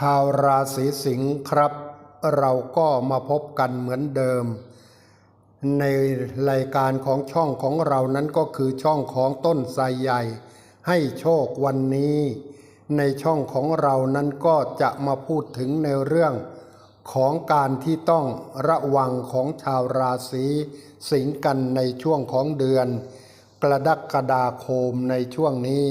ชาวราศีสิงห์ครับ เราก็มาพบกันเหมือนเดิม ในรายการของช่องของเรานั้นก็คือช่องของต้นไทรใหญ่ ให้โชควันนี้ ในช่องของเรานั้นก็จะมาพูดถึงในเรื่องของการที่ต้องระวังของชาวราศีสิงห์กันในช่วงของเดือน กรกฎาคมในช่วงนี้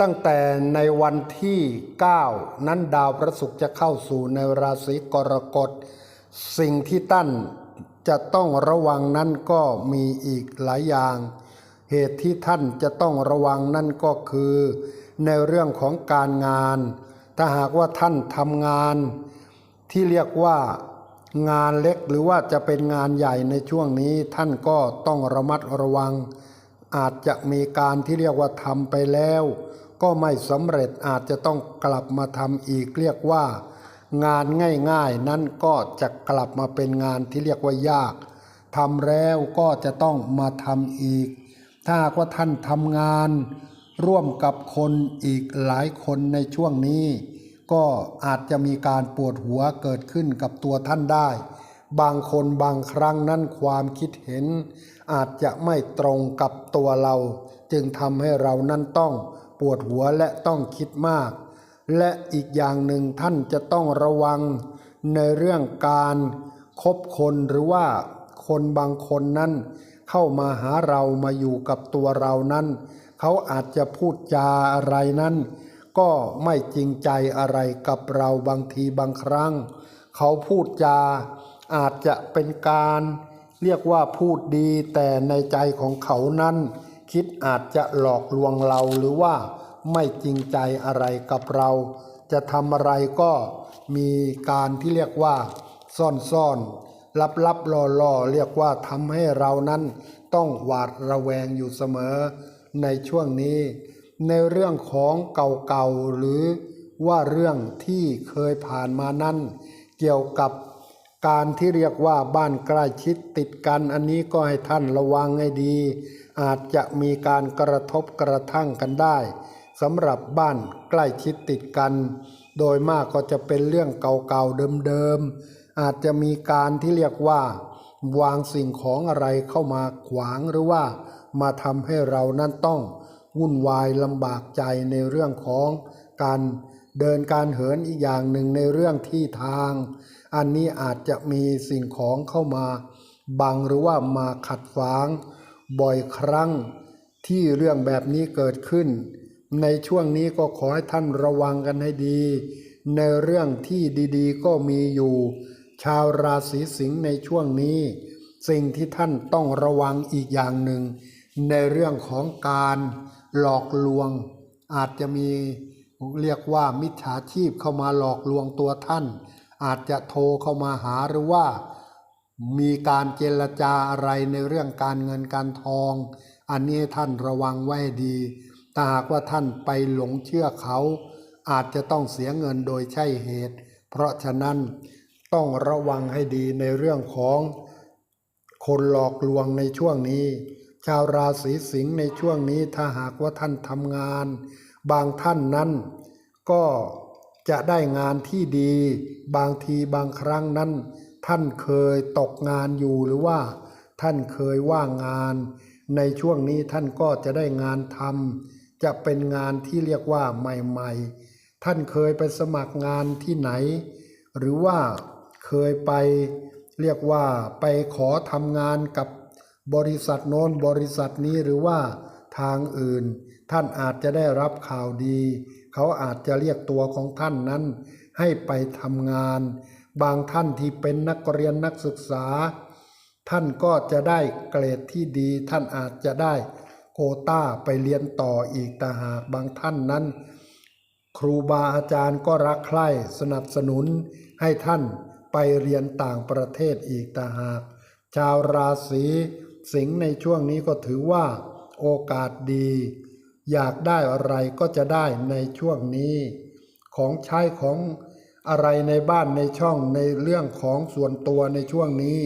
ตั้งแต่ในวันที่ 9 นั้นดาวพระศุกร์จะเข้าสู่ในราศีกรกฎ สิ่งที่ตั้นจะต้องระวังนั้นก็มีอีกหลายอย่าง เหตุที่ท่านจะต้องระวังนั่นก็คือ ในเรื่องของการงาน ถ้าหากว่าท่านทำงาน ที่เรียกว่างานเล็กหรือว่าจะเป็นงานใหญ่ในช่วงนี้ท่านก็ต้องระมัดระวัง อาจจะมีการที่เรียกว่าทำไปแล้ว ก็ไม่สำเร็จอาจจะต้องกลับมาทำอีกเรียกว่า งานง่ายๆ นั้นก็จะกลับมาเป็นงานที่เรียกว่ายากทำแล้วก็จะต้องมาทำอีก ถ้าว่าท่านทำงาน ร่วมกับคนอีกหลายคนในช่วงนี้ ก็อาจจะมีการปวดหัวเกิดขึ้นกับตัวท่านได้ บางคนบางครั้งนั้นความคิดเห็น อาจจะไม่ตรงกับตัวเรา จึงทำให้เรานั้นต้องปวดหัวและต้องคิดมาก และอีกอย่างหนึ่งท่านจะต้องระวัง ในเรื่องการคบคนหรือว่าคนบางคนนั้น เข้ามาหาเรามาอยู่กับตัวเรานั้น เขาอาจจะพูดจาอะไรนั้น ก็ไม่จริงใจอะไรกับเราบางทีบางครั้ง เขาพูดจา อาจจะเป็นการเรียกว่าพูดดี แต่ในใจของเขานั้น คิดอาจจะหลอกลวงเราหรือว่าไม่จริงใจอะไรกับเรา จะทำอะไรก็มีการที่เรียกว่า ซ่อนๆลับๆล่อๆเรียกว่าทำให้เรานั้นต้องหวาดระแวงอยู่เสมอในช่วงนี้ ในเรื่องของเก่าๆหรือว่าเรื่องที่เคยผ่านมานั้น เกี่ยวกับ การที่เรียกว่าบ้านใกล้ชิดติดกันอันนี้ก็ให้ท่านระวังให้ดี อาจจะมีการกระทบกระทั่งกันได้สำหรับบ้านใกล้ชิดติดกัน โดยมากก็จะเป็นเรื่องเก่าๆเดิมๆอาจจะมีการที่เรียกว่า วางสิ่งของอะไรเข้ามาขวางหรือว่ามาทำให้เรานั้นต้องวุ่นวายลำบากใจในเรื่องของการเดินการเหินอีกอย่างหนึ่งในเรื่องที่ทาง อันนี้อาจจะมีสิ่งของเข้ามาบังหรือว่ามาขัดขวาง บ่อยครั้งที่เรื่องแบบนี้เกิดขึ้น ในช่วงนี้ก็ขอให้ท่านระวังกันให้ดี ในเรื่องที่ดีๆ ก็มีอยู่ ชาวราศีสิงห์ในช่วงนี้ สิ่งที่ท่านต้องระวังอีกอย่างหนึ่ง ในเรื่องของการหลอกลวง อาจจะมีเรียกว่ามิจฉาชีพเข้ามาหลอกลวงตัวท่าน อาจจะโทรเข้ามาหาหรือว่ามีการเจรจาอะไรในเรื่องการเงินการทอง อันนี้ท่านระวังไว้ดีถ้าหากว่าท่านไปหลงเชื่อเขา อาจจะต้องเสียเงินโดยใช่เหตุ เพราะฉะนั้นต้องระวังให้ดีในเรื่องของคนหลอกลวงในช่วงนี้ ชาวราศีสิงห์ในช่วงนี้ถ้าหากว่าท่านทำงาน บางท่านนั้นก็ จะได้งานที่ดี บางทีบางครั้งนั้น ท่านเคยตกงานอยู่หรือว่า ท่านเคยว่างงาน ในช่วงนี้ท่านก็จะได้งานทำจะเป็นงานที่เรียกว่าใหม่ๆ ท่านเคยไปสมัครงานที่ไหน หรือว่าเคยไปเรียกว่าไปขอทำงานกับบริษัทโน้นบริษัทนี้หรือว่าทางอื่น ท่านอาจจะได้รับข่าวดี เขาอาจจะเรียกตัวของท่านนั้น ให้ไปทำงาน บางท่านที่เป็นนักเรียนนักศึกษา ท่านก็จะได้เกรดที่ดี ท่านอาจจะได้โควต้าไปเรียนต่ออีกแต่หากบางท่านนั้น ครูบาอาจารย์ก็รักใคร่สนับสนุนให้ท่านไปเรียนต่างประเทศอีกต่างหาก ชาวราศีสิงห์ในช่วงนี้ก็ถือว่าโอกาสดี อยากได้อะไรก็จะได้ในช่วงนี้ ของใช้ของอะไรในบ้านในช่องในเรื่องของส่วนตัวในช่วงนี้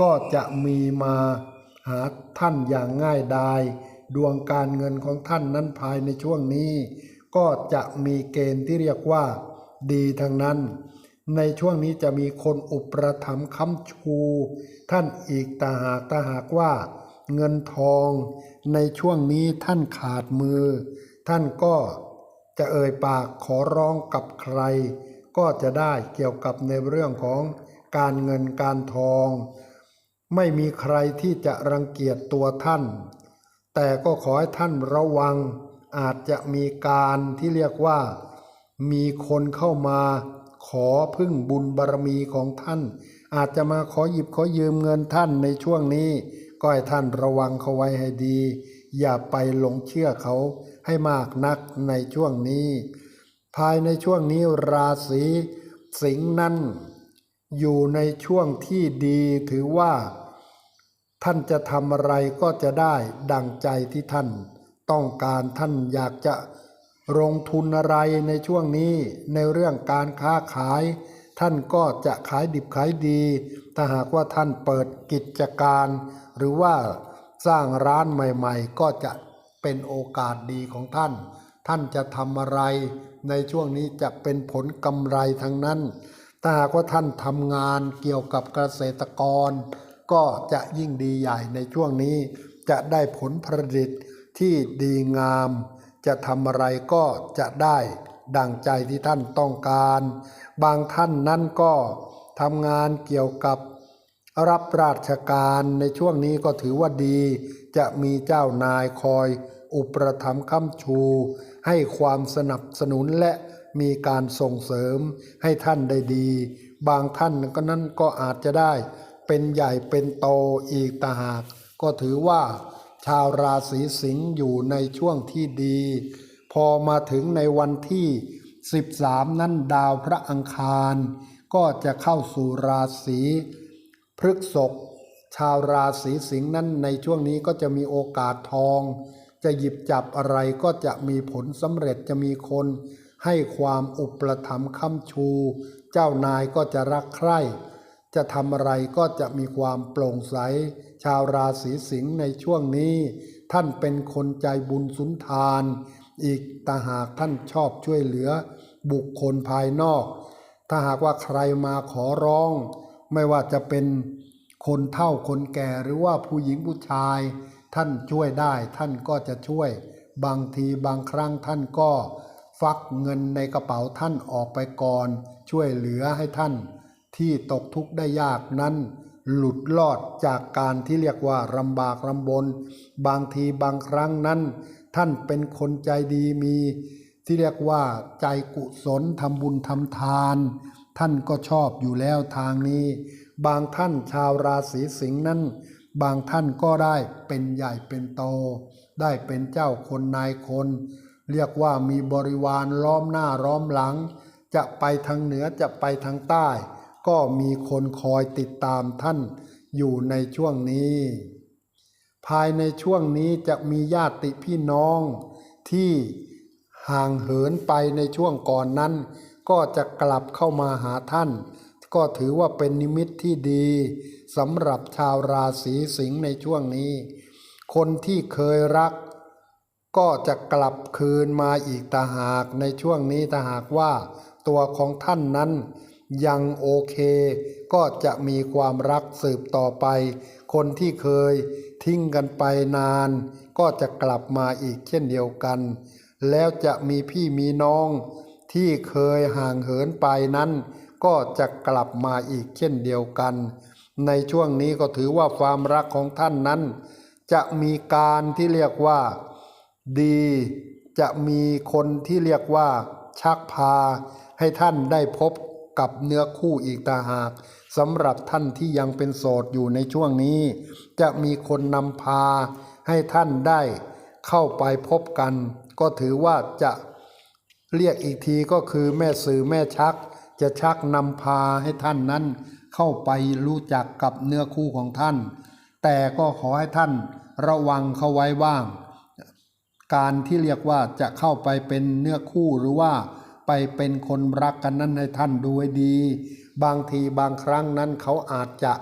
ก็จะมีมาหาท่านอย่างง่ายดายดวงการเงินของท่านนั้นภายในช่วงนี้ ก็จะมีเกณฑ์ที่เรียกว่า ดีทั้งนั้น ในช่วงนี้จะมีคนอุปถัมภ์ค้ำชู ท่านอีกตาหากตาหากว่า เงินทองในช่วงนี้ท่านขาดมือ ท่านก็จะเอ่ยปากขอร้องกับใคร ก็จะได้เกี่ยวกับในเรื่องของการเงินการทอง ไม่มีใครที่จะรังเกียจตัวท่าน แต่ก็ขอให้ท่านระวัง อาจจะมีการที่เรียกว่า มีคนเข้ามาขอพึ่งบุญบารมีของท่าน อาจจะมาขอหยิบขอยืมเงินท่านในช่วงนี้ ก็ให้ท่านระวังเขาไว้ให้ดี อย่าไปหลงเชื่อเขาให้มากนักในช่วงนี้ ภายในช่วงนี้ราศีสิงห์นั้นอยู่ในช่วงที่ดีถือว่า ท่านจะทำอะไรก็จะได้ดังใจที่ท่าน ต้องการท่านอยากจะลงทุนอะไรในช่วงนี้ในเรื่องการค้าขาย ท่านก็จะขายดิบขายดี ถ้าหากว่าท่านเปิดกิจการ หรือว่าสร้างร้านใหม่ ๆ ก็จะเป็นโอกาสดีของท่าน ท่านจะทำอะไร ในช่วงนี้จะเป็นผลกำไรทั้งนั้น ถ้าหากว่าท่านทำงานเกี่ยวกับเกษตรกร ก็จะยิ่งดีใหญ่ในช่วงนี้จะได้ผลผลิตที่ดีงาม จะทำอะไรก็จะได้ดังใจที่ท่านต้องการ บางท่านนั้นก็ ทำงานเกี่ยวกับรับราชการในช่วงนี้ก็ถือว่าดี จะมีเจ้านายคอย อุปถัมภ์ค้ำชู ให้ความสนับสนุนและมีการส่งเสริมให้ท่านได้ดี บางท่านก็นั้นก็อาจจะได้ เป็นใหญ่เป็นโตอีกต่างหาก ก็ถือว่า ชาวราศีสิงห์อยู่ในช่วงที่ดี พอมาถึงในวันที่ 13 นั้นดาวพระอังคาร ก็จะเข้าสู่ราศีพฤกษภชาวราศีสิงห์นั้นในช่วงนี้ก็จะมีโอกาสทอง จะหยิบจับอะไรก็จะมีผลสำเร็จจะมีคน ให้ความอุปถัมภ์ค้ำชู เจ้านายก็จะรักใคร่ จะทำอะไรก็จะมีความโปร่งใส ชาวราศีสิงห์ในช่วงนี้ ท่านเป็นคนใจบุญสุนทาน อีกตาหากท่านชอบช่วยเหลือ บุคคลภายนอก ถ้าหากว่าใครมาขอร้อง ไม่ว่าจะเป็นคนเฒ่าคนแก่หรือว่าผู้หญิงผู้ชาย ท่านช่วยได้ ท่านก็จะช่วย บางทีบางครั้งท่านก็ฟักเงินในกระเป๋าท่านออกไปก่อน ช่วยเหลือให้ท่าน ที่ตกทุกข์ได้ยากนั้น หลุดรอดจากการที่เรียกว่าลำบากลำบน บางทีบางครั้งนั้น ท่านเป็นคนใจดีมี ที่เรียกว่าใจกุศลทำบุญทำทาน ท่านก็ชอบอยู่แล้วทางนี้ บางท่านชาวราศีสิงห์นั้น บางท่านก็ได้เป็นใหญ่เป็นโต ได้เป็นเจ้าคนนายคน เรียกว่ามีบริวารล้อมหน้าล้อมหลัง จะไปทางเหนือจะไปทางใต้ ก็มีคนคอยติดตามท่านอยู่ในช่วงนี้ ภายในช่วงนี้จะมีญาติพี่น้องที่ ห่างเหินไปในช่วงก่อนนั้น ก็จะกลับเข้ามาหาท่าน ก็ถือว่าเป็นนิมิตที่ดีสำหรับชาวราศีสิงห์ในช่วงนี้ คนที่เคยรัก ก็จะกลับคืนมาอีกตาหากในช่วงนี้ถ้าหากว่า ตัวของท่านนั้นยังโอเคก็จะมีความรักสืบต่อไป คนที่เคยทิ้งกันไปนาน ก็จะกลับมาอีกเช่นเดียวกัน แล้วจะมีพี่มีน้องที่เคยห่างเหินไปนั้น ก็จะกลับมาอีกเช่นเดียวกัน ในช่วงนี้ก็ถือว่าความรักของท่านนั้น จะมีการที่เรียกว่า ดีจะมีคนที่เรียกว่า ชักพา ให้ท่านได้พบกับเนื้อคู่อีกตาหากสำหรับท่านที่ยังเป็นโสดอยู่ในช่วงนี้ จะมีคนนำพาให้ท่านได้เข้าไปพบกัน ก็ถือว่าจะเรียกอีกทีก็คือแม่สื่อแม่ชัก จะชักนำพาให้ท่านนั้น เข้าไปรู้จักกับเนื้อคู่ของท่าน แต่ก็ขอให้ท่านระวังเข้าไว้บ้าง การที่เรียกว่าจะเข้าไปเป็นเนื้อคู่หรือว่าไปเป็นคนรักกันนั้นให้ท่านดูให้ดี บางทีบางครั้งนั้นเขาอาจจะ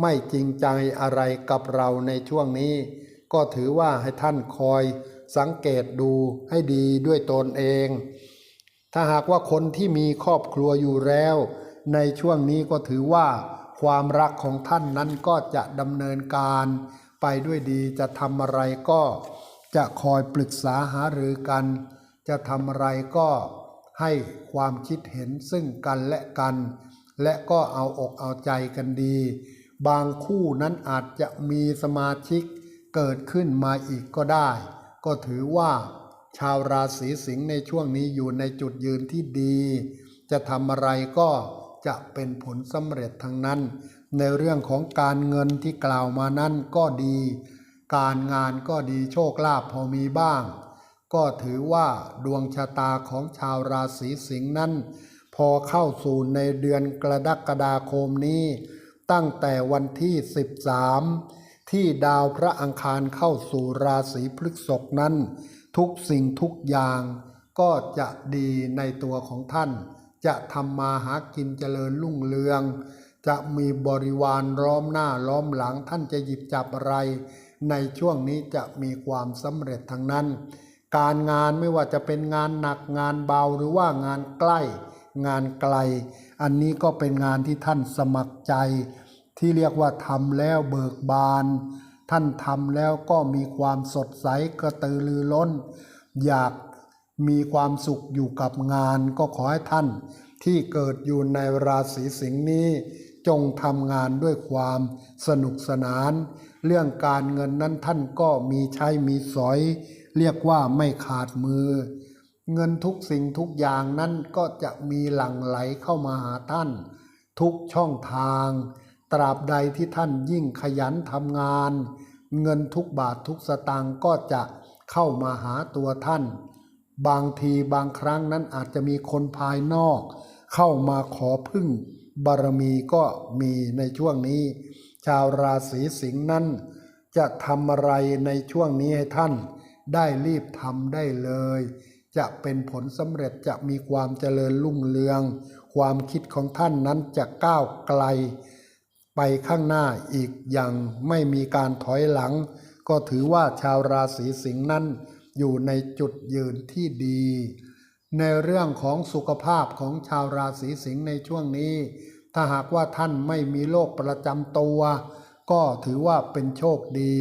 ไม่จริงใจอะไรกับเราในช่วงนี้ ก็ถือว่าให้ท่านคอย สังเกตดูให้ดีด้วยตนเอง ถ้าหากว่าคนที่มีครอบครัวอยู่แล้ว ในช่วงนี้ก็ถือว่า ความรักของท่านนั้นก็จะดำเนินการ ไปด้วยดีจะทำอะไรก็จะคอยปรึกษาหารือกัน จะทำอะไรก็ให้ความคิดเห็นซึ่งกันและกัน และก็เอาอกเอาใจกันดี บางคู่นั้นอาจจะมีสมาชิกเกิดขึ้นมาอีกก็ได้ ก็ถือว่า ชาวราศีสิงห์ในช่วงนี้อยู่ในจุดยืนที่ดี จะทำอะไรก็จะเป็นผลสำเร็จทั้งนั้น ในเรื่องของการเงินที่กล่าวมานั้นก็ดี การงานก็ดีโชคลาภพอมีบ้าง ก็ถือว่าดวงชะตาของชาวราศีสิงห์นั้น พอเข้าสู่ในเดือนกรกฎาคมนี้ ตั้งแต่วันที่ 13 ที่ดาวพระอังคารเข้าสู่ราศีพฤษภนั้น ทุกสิ่งทุกอย่างก็จะดีในตัวของท่าน จะทำมาหากินเจริญรุ่งเรือง จะมีบริวารล้อมหน้าล้อมหลังท่านจะหยิบจับอะไร ในช่วงนี้จะมีความสำเร็จทั้งนั้น การงานไม่ว่าจะเป็นงานหนักงานเบาหรือว่างานใกล้ งานไกล อันนี้ก็เป็นงานที่ท่านสมัครใจ ที่เรียกว่าทำแล้วเบิกบาน ท่านทำแล้วก็มีความสดใสกระตือรือร้น อยากมีความสุขอยู่กับงานก็ขอให้ท่าน ที่เกิดอยู่ในราศีสิงห์นี้ จงทำงานด้วยความสนุกสนาน เรื่องการเงินนั้นท่านก็มีใช้มีสอย เรียกว่าไม่ขาดมือ เงินทุกสิ่งทุกอย่างนั้นก็จะมีหลั่งไหลเข้ามาหาท่าน ทุกช่องทาง ตราบใดที่ท่านยิ่งขยันทำงาน เงินทุกบาททุกสตางค์ก็จะเข้ามาหาตัวท่าน บางทีบางครั้งนั้นอาจจะมีคนภายนอก เข้ามาขอพึ่ง บารมีก็มีในช่วงนี้ ชาวราศีสิงห์นั้น จะทำอะไรในช่วงนี้ให้ท่าน ได้รีบทำได้เลย จะเป็นผลสำเร็จจะมีความเจริญรุ่งเรือง ความคิดของท่านนั้นจะก้าวไกล ไปข้างหน้าอีกอย่างไม่มีการถอยหลัง ก็ถือว่าชาวราศีสิงห์นั้น อยู่ในจุดยืนที่ดี ในเรื่องของสุขภาพของชาวราศีสิงห์ในช่วงนี้ ถ้าหากว่าท่านไม่มีโรคประจำตัว ก็ถือว่าเป็นโชคดี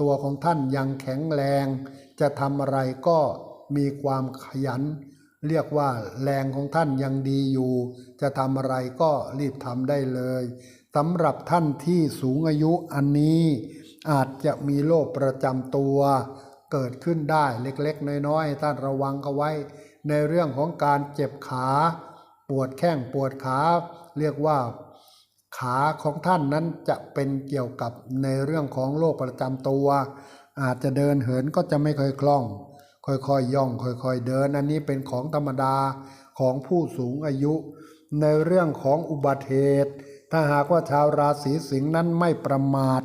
ตัวของท่านยังแข็งแรง จะทำอะไรก็มีความขยัน เรียกว่าแรงของท่านยังดีอยู่ จะทำอะไรก็รีบทำได้เลย สำหรับท่านที่สูงอายุอันนี้อาจจะมีโรคประจำตัว เกิดขึ้นได้เล็กๆ น้อยๆท่านระวังเอาไว้ ในเรื่องของการเจ็บขา ปวดแข้งปวดขา เรียกว่า ขาของท่านนั้นจะเป็นเกี่ยวกับในเรื่องของโรคประจำตัว อาจจะเดินเหินก็จะไม่ค่อยคล่อง ค่อยๆย่อง ค่อยๆเดิน อันนี้เป็นของธรรมดาของผู้สูงอายุ ในเรื่องของอุบัติเหตุ ถ้าหากว่าชาวราศีสิงห์นั้นไม่ประมาท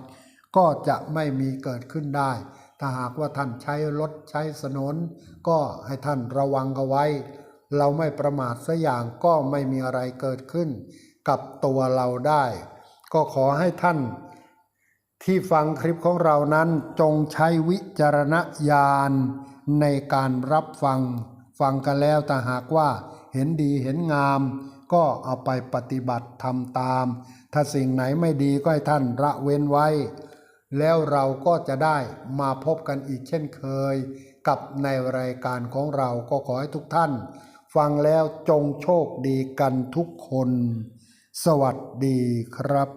ก็จะไม่มีเกิดขึ้นได้ ถ้าหากว่าท่านใช้รถใช้สนน ก็ให้ท่านระวังเอาไว้ เราไม่ประมาทสักอย่างก็ไม่มีอะไรเกิดขึ้น กับตัวเราได้ ก็ขอให้ท่านที่ฟังคลิปของเรานั้นจงใช้วิจารณญาณในการรับฟัง ฟังกันแล้วแต่หากว่าเห็นดีเห็นงาม ก็เอาไปปฏิบัติทำตาม ถ้าสิ่งไหนไม่ดีก็ให้ท่านระเว้นไว้ แล้วเราก็จะได้มาพบกันอีกเช่นเคย กับในรายการของเราก็ขอให้ทุกท่าน ฟังแล้วจงโชคดีกันทุกคน สวัสดีครับ